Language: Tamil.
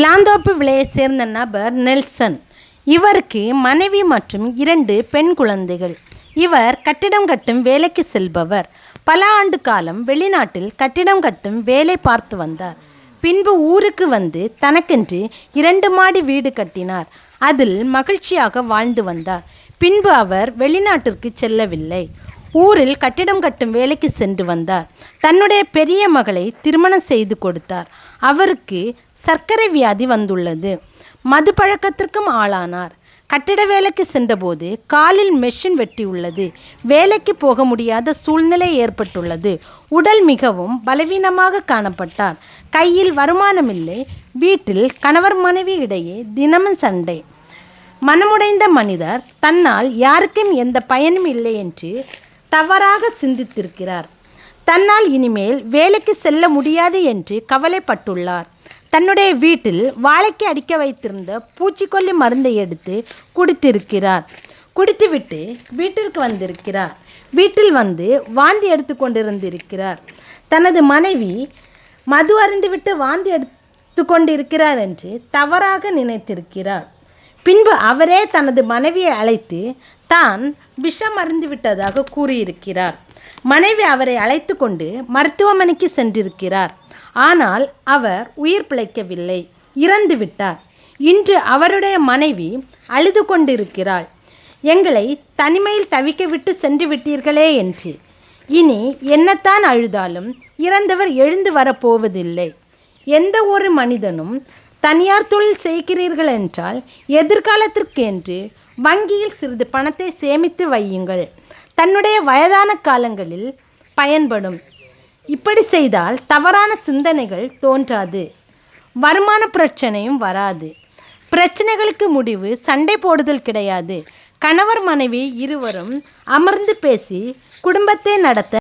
பிலாந்தோப்பு விலையை சேர்ந்த நபர் நெல்சன். இவருக்கு மனைவி மற்றும் இரண்டு பெண் குழந்தைகள். இவர் கட்டிடம் கட்டும் வேலைக்கு செல்பவர். பல ஆண்டு காலம் வெளிநாட்டில் கட்டிடம் கட்டும் வேலை பார்த்து வந்தார். பின்பு ஊருக்கு வந்து தனக்கென்று இரண்டு மாடி வீடு கட்டினார். அதில் மகிழ்ச்சியாக வாழ்ந்து வந்தார். பின்பு அவர் வெளிநாட்டிற்கு செல்லவில்லை. ஊரில் கட்டிடம் கட்டும் வேலைக்கு சென்று வந்தார். தன்னுடைய பெரிய மகளை திருமணம் செய்து கொடுத்தார். அவருக்கு சர்க்கரை வியாதி வந்துள்ளது. மது பழக்கத்திற்கும் ஆளானார். கட்டிட வேலைக்கு சென்றபோது காலில் மெஷின் வெட்டியுள்ளது. வேலைக்கு போக முடியாத சூழ்நிலை ஏற்பட்டுள்ளது. உடல் மிகவும் பலவீனமாக காணப்பட்டார். கையில் வருமானமில்லை. வீட்டில் கணவர் மனைவி இடையே தினமும் சண்டை. மனமுடைந்த மனிதர் தன்னால் யாருக்கும் எந்த பயனும் இல்லை என்று தவறாக சிந்தித்திருக்கிறார். தன்னால் இனிமேல் வேலைக்கு செல்ல முடியாது என்று கவலைப்பட்டுள்ளார். தன்னுடைய வீட்டில் வாழைக்கு அடிக்க வைத்திருந்த பூச்சிக்கொல்லி மருந்தை எடுத்து குடித்திருக்கிறார். குடித்துவிட்டு வீட்டிற்கு வந்திருக்கிறார். வீட்டில் வந்து வாந்தி எடுத்து கொண்டிருந்திருக்கிறார். தனது மனைவி மது அருந்துவிட்டு வாந்தி எடுத்து கொண்டிருக்கிறார் என்று தவறாக நினைத்திருக்கிறார். பின்பு அவரே தனது மனைவியை அழைத்து தான் விஷம் அருந்து விட்டதாக கூறியிருக்கிறார். மனைவி அவரை அழைத்து கொண்டு மருத்துவமனைக்கு சென்றிருக்கிறார். ஆனால் அவர் உயிர் பிழைக்கவில்லை. இறந்து விட்டார். இன்று அவருடைய மனைவி அழுது கொண்டிருக்கிறாள். எங்களை தனிமையில் தவிக்க விட்டு சென்று விட்டீர்களே என்று. இனி என்னத்தான் அழுதாலும் இறந்தவர் எழுந்து வரப்போவதில்லை. எந்த ஒரு மனிதனும் தனியார் தொழில் செய்கிறீர்கள் என்றால் எதிர்காலத்திற்கு என்று வங்கியில் சிறிது பணத்தை சேமித்து வையுங்கள். தன்னுடைய வயதான காலங்களில் பயன்படும். இப்படி செய்தால் தவறான சிந்தனைகள் தோன்றாது. வருமான பிரச்சனையும் வராது. பிரச்சனைகளுக்கு முடிவு சண்டை போடுதல் கிடையாது. கணவர் மனைவி இருவரும் அமர்ந்து பேசி குடும்பத்தை நடத்த